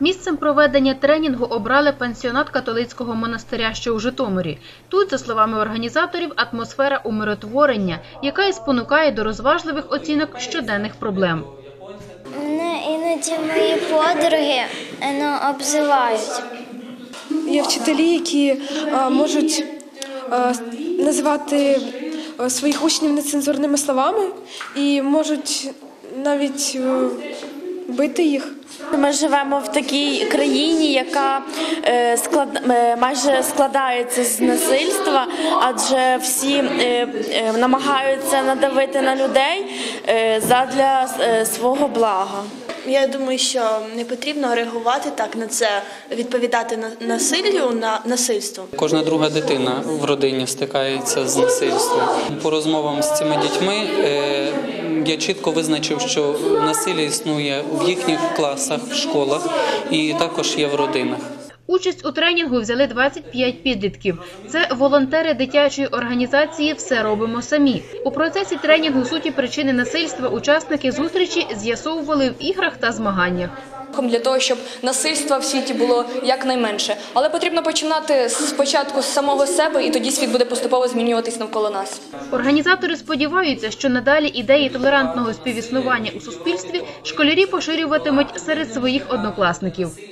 Місцем проведення тренінгу обрали пансіонат католицького монастиря, що у Житомирі. Тут, за словами організаторів, атмосфера умиротворення, яка і спонукає до розважливих оцінок щоденних проблем. Мене іноді мої подруги ну, обзивають. Є вчителі, які е, можуть е, називати е, своїх учнів нецензурними словами і можуть навіть е, бити їх. Ми живемо в такій країні, яка е, склад, е, майже складається з насильства, адже всі е, е, намагаються надавити на людей е, задля е, свого блага. Я думаю, що не потрібно реагувати так на це, відповідати на насиллю на насильство. Кожна друга дитина в родині стикається з насильством. По розмовам з цими дітьми я чітко визначив, що насилля існує в їхніх класах, в школах і також є в родинах. Участь у тренінгу взяли 25 підлітків. Це волонтери дитячої організації Все робимо самі. У процесі тренінгу суті причини насильства учасники зустрічі з'ясовували в іграх та змаганнях. для того, щоб насильства в світі було якнайменше. Але потрібно починати спочатку з самого себе, і тоді світ буде поступово змінюватись навколо нас. Організатори сподіваються, що надалі ідеї толерантного співіснування у суспільстві школярі поширюватимуть серед своїх однокласників.